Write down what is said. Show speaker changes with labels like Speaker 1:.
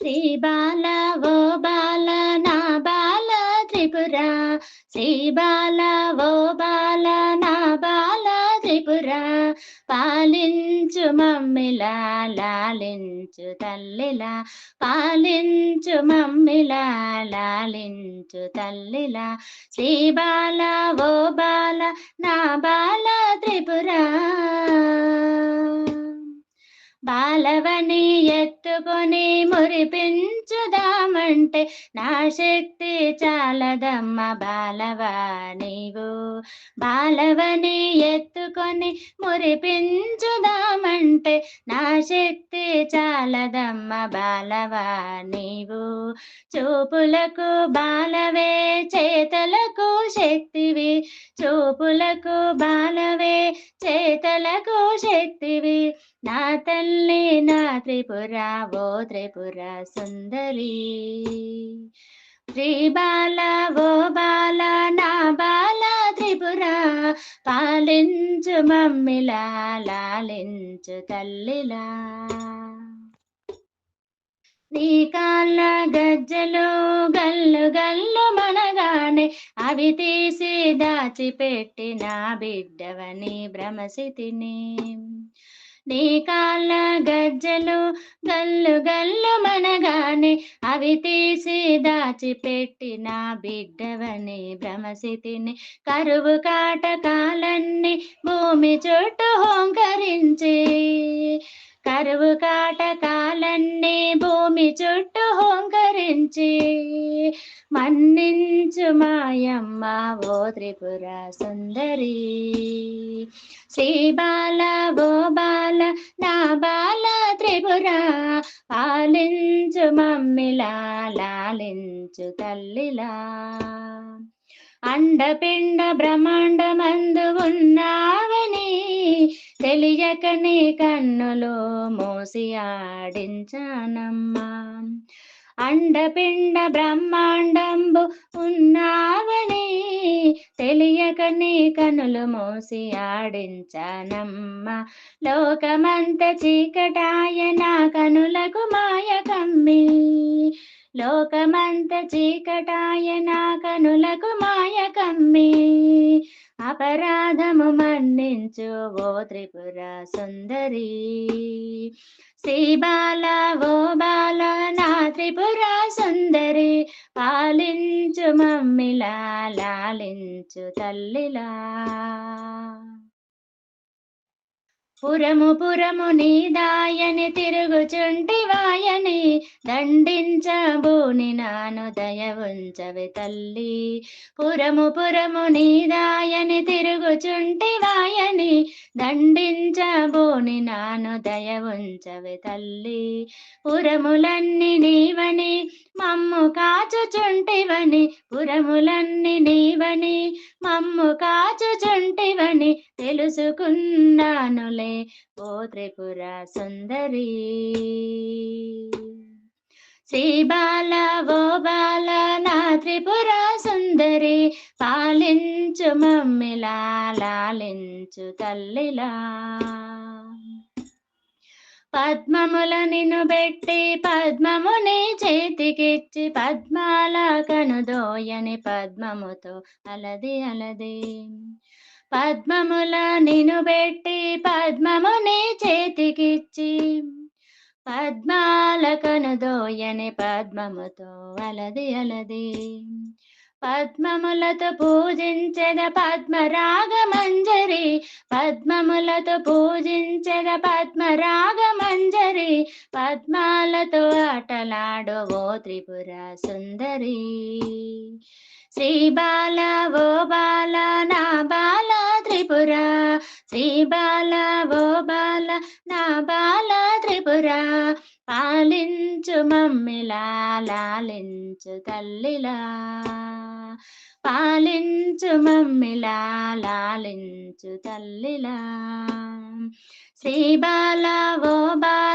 Speaker 1: శ్రీ బాల ఓ బాల నా బాల త్రిపుర. శ్రీ బాల ఓ బాల నా బాల త్రిపుర. పాలించు మమ్మిలా లాలించు తల్లిలా. పాలించు మమ్మిలా లాలించు తల్లిలా. శ్రీ బాల ఓ బాల నా బాల త్రిపుర. బాలవని ఎత్తుకొని మురిపించుదామంటే నా శక్తి చాలదమ్మ బాలవా నీవు. బాలవని ఎత్తుకొని మురిపించుదామంటే నా శక్తి చాలదమ్మ బాలవా నీవు. చూపులకు బాలవే చేతలకు శక్తివి. చూపులకు బాలవే చేతలకు శక్తివి. నా తల్లి నా త్రిపుర ఓ త్రిపుర సుందరి. శ్రీ బాల ఓ బాల నా బాల త్రిపుర. పాలించు మమ్మిలా లాలించు తల్లిలా. నీ కాళ్ళ గజ్జలు గల్లు గల్లు మనగానే అవి తీసి దాచిపెట్టిన బిడ్డవని భ్రమసితిని. నీ కాళ్ళ గజ్జలు గల్లు గల్లు మనగానే అవి తీసి దాచిపెట్టిన బిడ్డవని భ్రమసితిని కరువు కాటకాలన్నీ భూమి చుట్టూ హోంకరించి. కరువు కాటకాలన్నీ భూమి చుట్టూ హోంకరించి. మన్నించు మాయమ్మ ఓ త్రిపుర సుందరి. శ్రీ బాల ఓ బాల నా బాల త్రిపుర. పాలించు మమ్మిలా లాలించు తల్లిలా. అండపిండ బ్రహ్మాండమందు ఉన్నావని తెలియక నీ కన్నులో మోసి ఆడించానమ్మా. అండపిండ బ్రహ్మాండంబు ఉన్నావని తెలియక నీ కనులు మోసి ఆడించానమ్మా. లోకమంత చీకటాయ నా కనులకు మాయ కమ్మి. లోకమంత చీకటాయ నా కనులకు మాయ కమ్మి. అపరాధము మన్నించు ఓ త్రిపుర సుందరి. శ్రీ బాల ఓ బాల నా త్రిపుర సుందరి పాలించు మమ్మిలా లాలించు తల్లిలా. పురము పురము నీదాయని తిరుగుచుంటి వాయని దండించబూని నాను దయ ఉంచవి తల్లి. పురము పురము నీదాయని తిరుగుచుంటి వాయని దండించబూని నాను దయ ఉంచవి తల్లి. పురములన్నీ నీవని మమ్ము కాచుచుంటివని పురములన్నీ నీవని మమ్ము కాచుచుంటివని తెలుసుకున్నానులే ఓ త్రిపుర సుందరి. శ్రీ బాల ఓ బాల నా త్రిపుర సుందరి. పాలించు మమ్మిలా లాలించు తల్లిలా. పద్మముల నిన్ను పెట్టి పద్మముని చేతికిచ్చి పద్మాల కనుదోయని పద్మముతో అలది అలది. పద్మముల నిను పెట్టి పద్మముని చేతికిచ్చి పద్మాల కనుదోయని పద్మముతో అలది అలది. పద్మములతో పూజించద పద్మరాగ మంజరి పద్మములతో పూజించద పద్మరాగ మంజరి పద్మాలతో ఆటలాడవో త్రిపుర సుందరి. శ్రీ బాల ఓ బాల నా బాల త్రిపుర. శ్రీ బాల ఓ బాల నా బాల త్రిపుర. పాలించు మమ్మిలా లాలించు తల్లిలా. పాలించు మమ్మిలా లాలించు తల్లిలా. శ్రీ బాల ఓ బాల